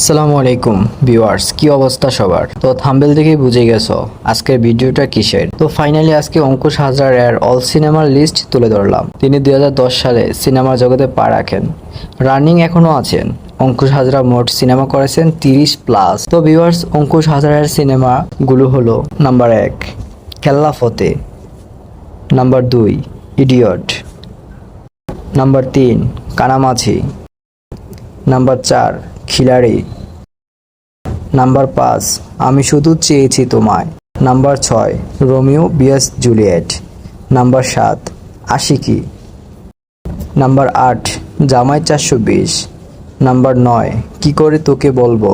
আসসালামু আলাইকুম, ভিউয়ার্স, কি অবস্থা সবার? তো থাম্বেল দেখেই বুঝে গেছো আজকের ভিডিওটা কিসের? তো ফাইনালি আজকে অঙ্কুশ হাজরার অল সিনেমার লিস্ট তুলে ধরলাম। তিনি দুই হাজার দশ সালে সিনেমার জগতে পা রাখেন। রানিং এখনও আছেন। অঙ্কুশ হাজরা মোট সিনেমা করেছেন তিরিশ প্লাস। তো ভিউয়ার্স, অঙ্কুশ হাজরার সিনেমাগুলো হলো নাম্বার এক কেল্লা ফতে। নাম্বার দুই, ইডিয়ট। নাম্বার তিন, কানামাছি। নাম্বার চার খিলাড়ি। নাম্বার পাঁচ, আমি শুধু চেয়েছি তোমায়। নাম্বার ছয়, রোমিও বিএস জুলিয়েট। নাম্বার সাত, আশিকি। নাম্বার আট, জামাই চারশো বিশ। নাম্বার নয়, কি করে তোকে বলব?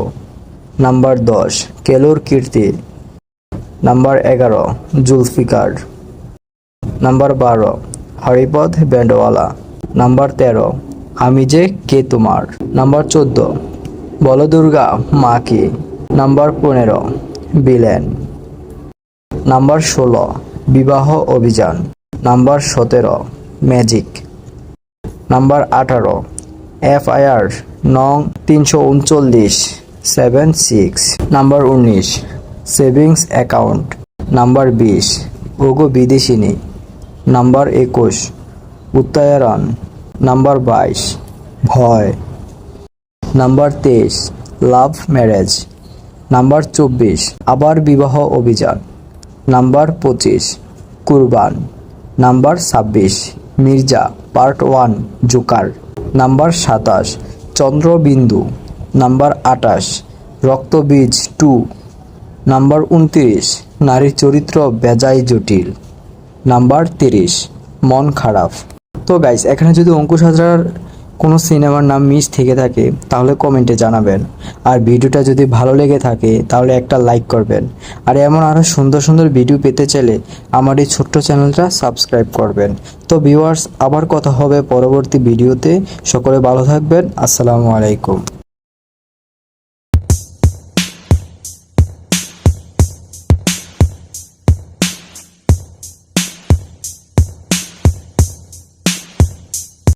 নাম্বার দশ, কেলোর কীর্তি। নাম্বার এগারো, জুলফিকার। নাম্বার বারো, হরিপদ ব্যান্ডওয়ালা নাম্বার তেরো, আমি যে কে তোমার। নাম্বার চোদ্দ বলো দুর্গা, মা কি? নাম্বার পনেরো বিলেন নাম্বার ষোলো, বিবাহ অভিযান। নাম্বার সতেরো, ম্যাজিক। নাম্বার আঠারো, এফআইআর নং তিনশো উনচল্লিশ, সেভেন সিক্স। নাম্বার উনিশ, সেভিংস অ্যাকাউন্ট। নাম্বার বিশ ওগো বিদেশিনী। নাম্বার একুশ, উত্তরায়ণ। নাম্বার বাইশ, ভয়। নাম্বার তেইশ, লাভ ম্যারেজ। নাম্বার চব্বিশ, আবার বিবাহ অভিযান। নাম্বার পঁচিশ, কুরবান। নাম্বার ছাব্বিশ, Mirza, part one, Joker. Number সাতাশ, চন্দ্রবিন্দু। নাম্বার আটাশ রক্তবীজ টু। নাম্বার উনত্রিশ, নারী চরিত্র বেজায় জটিল। নাম্বার তিরিশ, মন খারাপ। তো গাইস এখানে যদি অঙ্কুশ হাজরার কোনো সিনেমার নাম মিস থেকে থাকে, তাহলে কমেন্টে জানাবেন। আর ভিডিওটা যদি ভালো লেগে থাকে, তাহলে একটা লাইক করবেন। আর এমন আরও সুন্দর সুন্দর ভিডিও পেতে চাইলে আমার এই ছোট্ট চ্যানেলটা সাবস্ক্রাইব করবেন। তো ভিউয়ার্স, আবার কথা হবে পরবর্তী ভিডিওতে। সকলে ভালো থাকবেন। আসসালামু আলাইকুম।